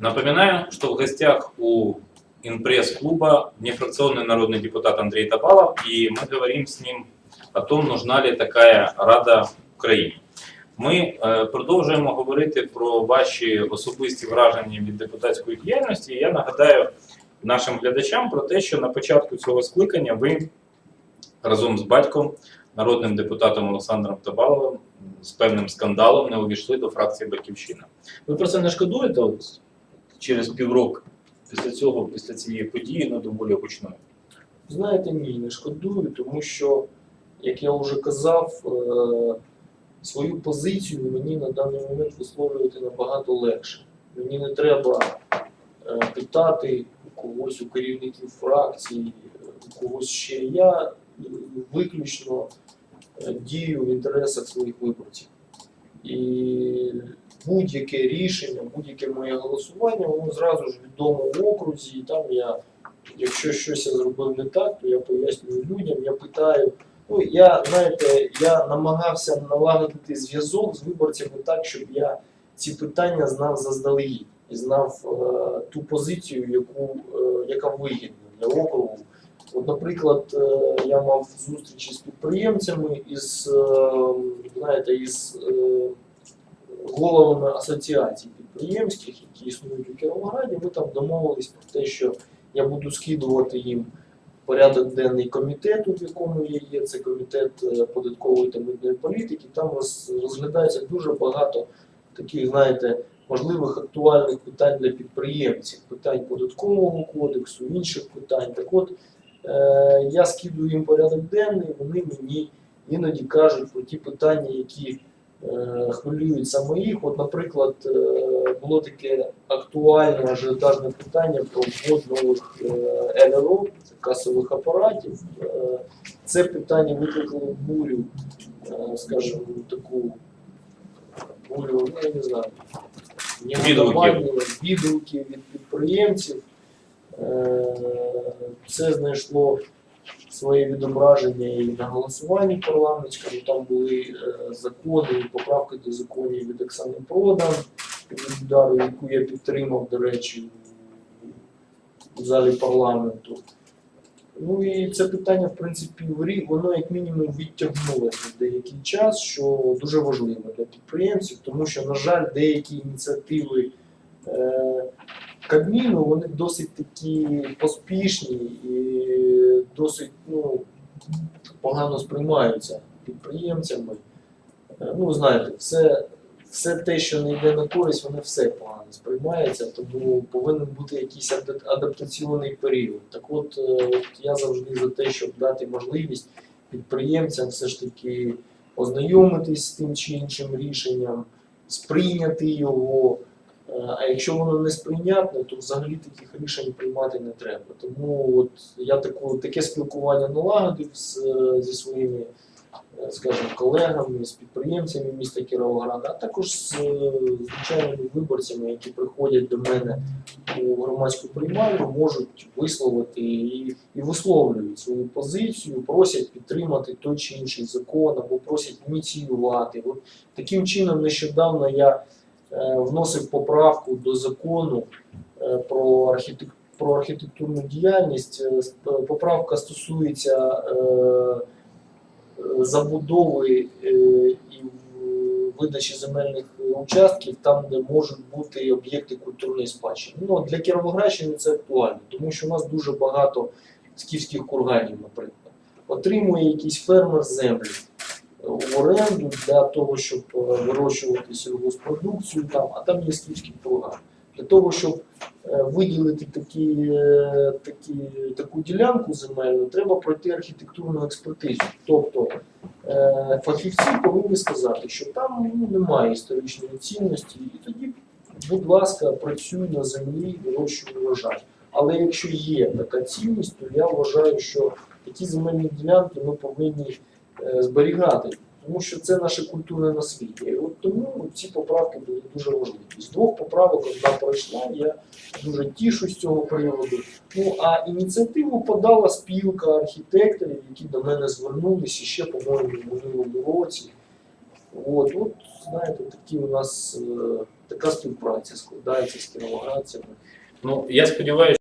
Напоминаю, что в гостях у инпресс-клуба нефракционный народный депутат Андрей Табалов, и мы говорим с ним о том, нужна ли такая рада Україні. Ми е, продовжуємо говорити про ваші особисті враження від депутатської діяльності. І я нагадаю нашим глядачам про те, що на початку цього скликання ви разом з батьком, народним депутатом Олександром Табаловим, з певним скандалом не увійшли до фракції Батьківщина. Ви про це не шкодуєте от Через півроку після цього, після цієї події, ну доволі гучної? Знаєте, ні, не шкодую, тому що, як я вже казав, е, свою позицію мені на даний момент висловлювати набагато легше. Мені не треба е, питати у когось у керівників фракцій, у когось ще. Я виключно е, дію в інтересах своїх виборців. І будь-яке рішення, будь-яке моє голосування, воно зразу ж відомо в окрузі, і там я Якщо щось я зробив не так, то я пояснюю людям, я питаю. Ну, я, знаєте, я намагався налагодити зв'язок з виборцями так, щоб я ці питання знав заздалегідь і знав е, ту позицію, яку, е, яка вигідна для округу. От, наприклад, е, я мав зустрічі з підприємцями із, е, знаєте, із е, головами асоціацій підприємських, які існують у Кіровограді. Ми там домовились про те, що я буду скидувати їм порядок денний комітету, в якому я є. Це комітет е, податкової та митної політики. Там розглядається дуже багато таких, знаєте, можливих актуальних питань для підприємців, питань податкового кодексу, інших питань. Так от е, я скидую їм порядок денний, вони мені іноді кажуть про ті питання, які е, хвилюють саме їх. От, наприклад, е, було таке актуальне ажіотажне питання про ввод нових е, це касових апаратів. Це питання викликало бурю, скажімо, таку бурю, ну я не знаю, відгуків від підприємців. Це знайшло своє відображення і на голосуванні парламентському. Там були е, закони і поправки до законів від Оксани Продан від яку я підтримав, до речі, у- залі парламенту. Ну і це питання, в принципі, воно як мінімум відтягнулося деякий час, що дуже важливо для підприємців, тому що, на жаль, деякі ініціативи е, Кабміну вони досить такі поспішні і досить ну, погано сприймаються підприємцями. Е, Ну, знаєте, все, все те, що не йде на користь, воно все погано сприймається, тому повинен бути якийсь адаптаційний період. Так от, е, от я завжди за те, щоб дати можливість підприємцям все ж таки ознайомитись з тим чи іншим рішенням, сприйняти його. Е, А якщо воно не сприйнятне, то взагалі таких рішень приймати не треба. Тому от я таку, таке спілкування налагодив з, е, зі своїми, е, скажімо, колегами, з підприємцями міста Кіровограда, а також з звичайними виборцями, які приходять до мене у громадську приймальну, можуть висловити і, і висловлюють свою позицію, просять підтримати той чи інший закон або просять ініціювати. От таким чином, нещодавно я вносив поправку до закону е, про, архітек... про архітектурну діяльність. Е, е, Поправка стосується е, е, забудови е, і видачі земельних участків там, де можуть бути об'єкти культурної спадщини. Ну, для Кіровоградщини це актуально, тому що у нас дуже багато скіфських курганів, наприклад. Отримує якийсь фермер землю в оренду для того, щоб е, вирощувати сільгоспродукцію там, а там є скіфський курган. Для того, щоб е, виділити такі, е, такі, таку ділянку земельну, треба пройти архітектурну експертизу. Тобто фахівці повинні сказати, що там ну, немає історичної цінності, і тоді, будь ласка, працюй на землі, вирощуй урожай. Але якщо є така цінність, то я вважаю, що такі земельні ділянки ми повинні зберігати, тому що це наше культурне наслідя. І от тому ці поправки були дуже важливі. З двох поправок одна пройшла, я дуже тішусь з цього приводу. Ну а ініціативу подала спілка архітекторів, які до мене звернулися ще, по-моєму, в минулому році. От, от, знаєте, такі у нас е, така співпраця складається з кіровоградцями. Ну, я сподіваюся,